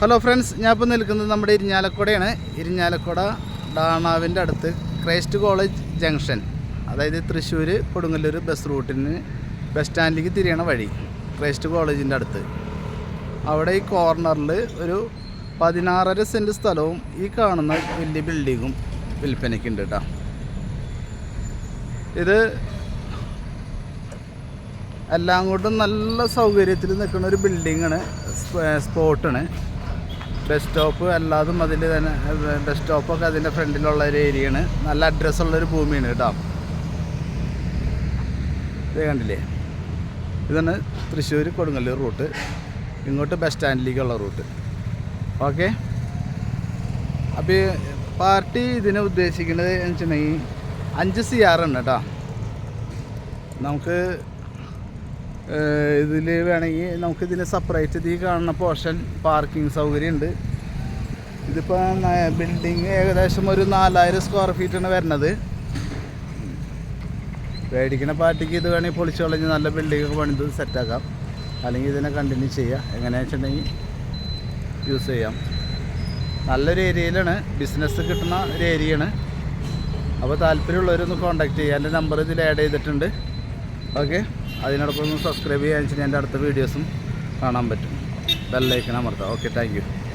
Hello friends ഞാൻ ഇപ്പോൾ നിൽക്കുന്നത് നമ്മുടെ ഇരിഞ്ഞാലക്കുടയാണ്. ഇരിഞ്ഞാലക്കുട ഡാണാവിന്റെ അടുത്ത് ക്രൈസ്റ്റ് കോളേജ് ജംഗ്ഷൻ അതായത് തൃശ്ശൂർ കൊടുങ്ങല്ലൂർ ബസ് റൂട്ടിന് ബസ് സ്റ്റാൻഡിലേക്ക് തിരിയണ വഴി ക്രൈസ്റ്റ് കോളേജിന്റെ അടുത്ത്. അവിടെ ഈ കോർണറിൽ ഒരു പതിനാറര സെന്റ് സ്ഥലവും ഈ കാണുന്ന വലിയ ബിൽഡിങ്ങും വിൽപ്പനയ്ക്കുണ്ട് കേട്ടോ ഇത് എല്ലാം കൊണ്ടും നല്ല സൗകര്യത്തിൽ നിൽക്കുന്ന ഒരു ബിൽഡിങ്ങാണ് സ്പോട്ടാണ് ബസ് സ്റ്റോപ്പ് അല്ലാതും അതിൽ തന്നെ ബസ് സ്റ്റോപ്പൊക്കെ അതിന്റെ ഫ്രണ്ടിലുള്ള ഒരു ഏരിയയാണ് നല്ല അഡ്രസ്സുള്ളൊരു ഭൂമിയാണ് കേട്ടോ. ഇത് കണ്ടില്ലേ? ഇതാണ് തൃശ്ശൂർ കൊടുങ്ങല്ലൂർ റൂട്ട്. ഇങ്ങോട്ട് ബസ് സ്റ്റാൻഡിലേക്കുള്ള റൂട്ട്. ഓക്കെ? അപ്പോൾ പാർട്ടി ഇതിനെ ഉദ്ദേശിക്കുന്നത് എന്ന് വെച്ചിട്ടുണ്ടെങ്കിൽ അഞ്ച് സി ആർ ഉണ്ട് കേട്ടോ. നമുക്ക് ഇതിൽ വേണമെങ്കിൽ നമുക്ക് ഇതിന് സെപ്പറേറ്റ് ഇതിൽ കാണുന്ന പോർഷൻ പാർക്കിംഗ് സൗകര്യം ഉണ്ട്. ഇതിപ്പോൾ ബിൽഡിങ് ഏകദേശം ഒരു നാലായിരം സ്ക്വയർ ഫീറ്റാണ് വരുന്നത്. മേടിക്കുന്ന പാർട്ടിക്ക് ഇത് വേണമെങ്കിൽ പൊളിച്ചു കളഞ്ഞ് നല്ല ബിൽഡിംഗ് ഒക്കെ പണിത് സെറ്റാക്കാം അല്ലെങ്കിൽ ഇതിനെ കണ്ടിന്യൂ ചെയ്യാം. എങ്ങനെയാണെന്ന് വെച്ചിട്ടുണ്ടെങ്കിൽ യൂസ് ചെയ്യാം. നല്ലൊരു ഏരിയയിലാണ് ബിസിനസ് കിട്ടുന്ന ഒരു ഏരിയയാണ് അപ്പോൾ താല്പര്യമുള്ളവരൊന്ന് കോൺടാക്റ്റ് ചെയ്യുക എന്റെ നമ്പർ ഇതിൽ ആഡ് ചെയ്തിട്ടുണ്ട്. ഓക്കെ. അതിനോടൊപ്പം സബ്സ്ക്രൈബ് ചെയ്യാൻ വെച്ചാൽ എന്റെ അടുത്ത വീഡിയോസും കാണാൻ പറ്റും. ബെല്ലൈക്കൻ അമർത്താം. Okay thank